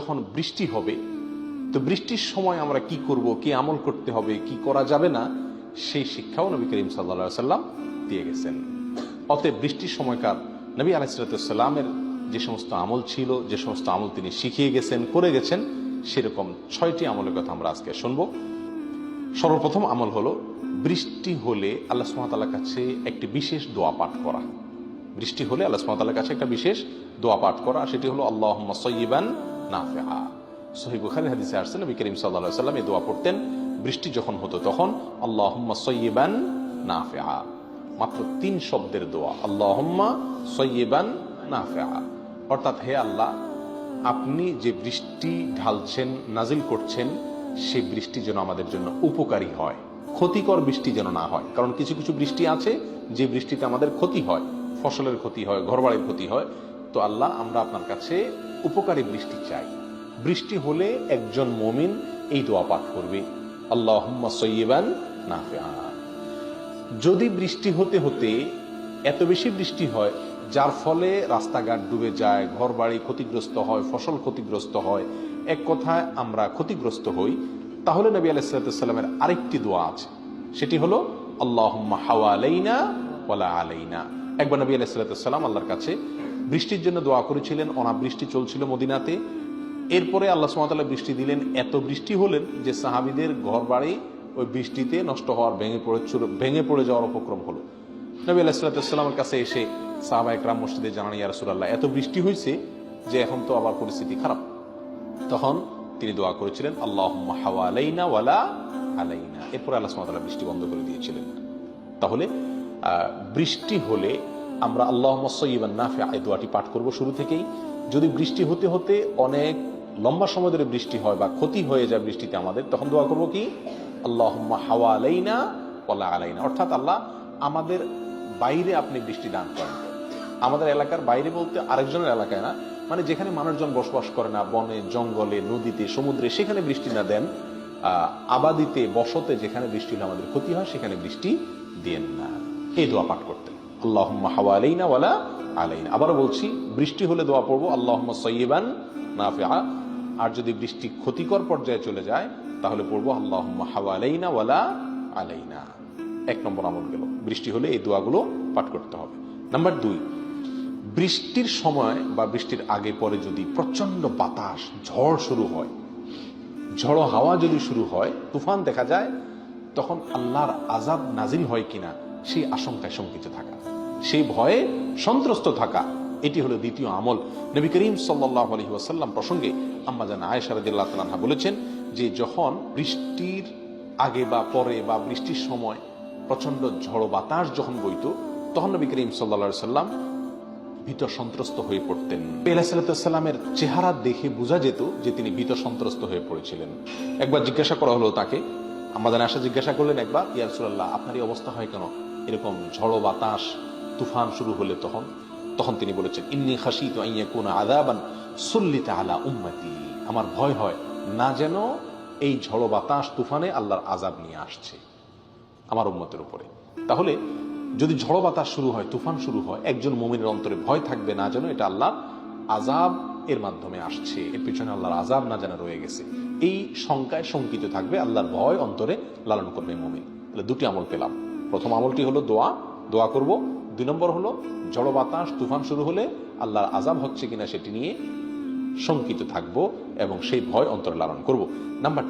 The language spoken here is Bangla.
যখন বৃষ্টি হবে, তো বৃষ্টির সময় আমরা কি করব, কি আমল করতে হবে, কি করা যাবে না, সেই শিক্ষাও নবী করিম সাল্লা সাল্লাম দিয়ে গেছেন। অতএব বৃষ্টির সময়কার নবী আলাইসালামের যে সমস্ত আমল ছিল, যে সমস্ত আমল তিনি শিখিয়ে গেছেন, করে গেছেন, সেরকম ছয়টি আমলের কথা আমরা আজকে শুনব। সর্বপ্রথম আমল হলো, বৃষ্টি হলে আল্লাহ সুমাতালার কাছে একটি বিশেষ দোয়া পাঠ করা। বৃষ্টি হলে আল্লাহ সুমাতালার কাছে একটা বিশেষ দোয়া পাঠ করা, সেটি হলো আল্লাহ সৈবান নাফেহা। সহি বুখারি হাদিসে আসছে নবী করিম সাল্লাহ সাল্লাম এই দোয়া পড়তেন, বৃষ্টি যখন হতো তখন আল্লাহ সৈবান নাফেহা। মাত্র তিন শব্দের দোয়া, আল্লাহম্মা সৈবান নাফেহা। অর্থাৎ, হে আল্লাহ, আপনি যে বৃষ্টি ঢালছেন, নাজিল করছেন, সে বৃষ্টি যেন আমাদের জন্য উপকারী হয়, ক্ষতিকর বৃষ্টি যেন না হয়। কারণ কিছু কিছু বৃষ্টি আছে, যে বৃষ্টিতে আমাদের ক্ষতি হয়, ফসলের ক্ষতি হয়, ঘরবাড়ির ক্ষতি হয়। তো আল্লাহ, আমরা আপনার কাছে উপকারী বৃষ্টি চাই। বৃষ্টি হলে একজন মমিন এই দোয়া পাঠ করবে। আল্লাহ সৈবান নাফিয়া যদি বৃষ্টি হতে হতে এত বেশি বৃষ্টি হয়, যার ফলে রাস্তাঘাট ডুবে যায় ঘর বাড়ি ক্ষতিগ্রস্ত হয়, ফসল ক্ষতিগ্রস্ত হয়, এক কথায় আমরা ক্ষতিগ্রস্ত হই, তাহলে নবী আলাইসালামের আরেকটি দোয়া আছে। সেটি হলো আল্লাহ হাওয়া আলাইনা ওলা আলাইনা। একবার নবী আলাইসালাম আল্লাহর কাছে বৃষ্টির জন্য দোয়া করেছিলেন, অনাবৃষ্টি চলছিল মদিনাতে। এরপরে আল্লাহ সুমাতাল্লাহ বৃষ্টি দিলেন, এত বৃষ্টি হলেন যে সাহাবিদের ঘর বাড়ি ওই বৃষ্টিতে নষ্ট হওয়ার ভেঙে পড়ে ভেঙে পড়ে যাওয়ার উপক্রম হলো। নবী আলাহিসাল্লামের কাছে এসে সাহাবা একরাম মসজিদে জানান ইয়া রাসূলুল্লাহ, এত বৃষ্টি হয়েছে যে এখন তো আবার পরিস্থিতি খারাপ। তখন তিনি দোয়া করেছিলেন আল্লাহ হাওয়া আলাইনা ওয়ালা আলাইনা। এরপরে আল্লাহ সুমাতাল্লাহ বৃষ্টি বন্ধ করে দিয়েছিলেন। তাহলে বৃষ্টি হলে আমরা আল্লাহ সৈবান নাফে এই দোয়াটি পাঠ করব শুরু থেকেই। যদি বৃষ্টি হতে হতে অনেক লম্বা সময় ধরে বৃষ্টি হয় বা ক্ষতি হয়ে যায় বৃষ্টিতে আমাদের, তখন দোয়া করব কি? আল্লাহ হাওয়া আলাইনা ওলা আলাইনা। অর্থাৎ আল্লাহ আমাদের বাইরে আপনি বৃষ্টি দান করেন। আমাদের এলাকার বাইরে বলতে আরেকজনের এলাকায় না মানে যেখানে মানুষজন বসবাস করে না, বনে, জঙ্গলে, নদীতে, সমুদ্রে, সেখানে বৃষ্টি না দেন আবাদিতে, বসতে যেখানে বৃষ্টি হলে আমাদের ক্ষতি হয়, সেখানে বৃষ্টি দেন না। এই দোয়া পাঠ করতেন। আল্লাহ হাওয়া আলাইনা ওয়ালা আলাইনা। আবারও বলছি, বৃষ্টি হলে দোয়া পড়ব। আল্লাহ সৈবান নাফিয়া আর যদি বৃষ্টি ক্ষতিকর পর্যায়ে চলে যায়, তাহলে পড়ব আল্লাহ হাওয়া আলাইনা ওয়ালা আলাইনা। এক নম্বর আমল গেল। বৃষ্টি হলে এই দোয়াগুলো পাঠ করতে হবে। নাম্বার দুই, বৃষ্টির সময় বা বৃষ্টির আগে পরে যদি প্রচণ্ড বাতাস, ঝড় শুরু হয়, ঝড়ো হাওয়া যদি শুরু হয়, তুফান দেখা যায়, তখন আল্লাহর আজাব নাজিল হয় কিনা সেই আশঙ্কায় শঙ্কিত থাকা, সেই ভয়ে সন্ত্রস্ত থাকা, এটি হলো দ্বিতীয় আমল। নবী করিম সাল্লাহ আলহি প্রসঙ্গে আম্মা জান আয়েশারদুল্লাহ তালাহা বলেছেন যে যখন বৃষ্টির আগে বা পরে বা বৃষ্টির সময় প্রচণ্ড ঝড়ো বাতাস যখন বইত, তখন নবী করিম সাল্লা সাল্লাম ভীত সন্ত্রস্ত হয়ে পড়তেন। সাল্লামের চেহারা দেখে বোঝা যেত যে তিনি ভীত সন্ত্রস্ত হয়ে পড়েছিলেন। একবার জিজ্ঞাসা করা হলো তাকে আমাদের আশা জিজ্ঞাসা করলেন একবার ইয়ারসুল্লাহ আপনার এই অবস্থা হয় কেন? এরকম ঝড়ো বাতাস, তুফান শুরু হলে তখন তখন তিনি বলেছেন, ইন্নি খাসি তো আইয়া কোন আদাবান সুল্লিতা আলা উম্মতি। আমার ভয় হয় না যেন এই ঝড়ো বাতাস, তুফানে আল্লাহর আজাব নিয়ে আসছে আমার উম্মতের উপরে। তাহলে যদি ঝড়ো বাতাস শুরু হয়, তুফান শুরু হয়, একজন মুমিনের অন্তরে ভয় থাকবে না যেন এটা আল্লাহ আজাব এর মাধ্যমে আসছে, এর পিছনে আল্লাহর আজাব না যেন রয়ে গেছে। এই শঙ্কায় শঙ্কিত থাকবে, আল্লাহর ভয় অন্তরে লালন করবে মুমিন। তাহলে দুটি আমল পেলাম। প্রথম আমলটি হলো দোয়া। দোয়া করব। দুই নম্বর হলো, জড় বাতাস, তুফান শুরু হলে আল্লাহর আজাব হচ্ছে কিনা সেটি নিয়ে শঙ্কিত থাকব এবং সেই ভয় অন্তর লালন করব। নাম্বার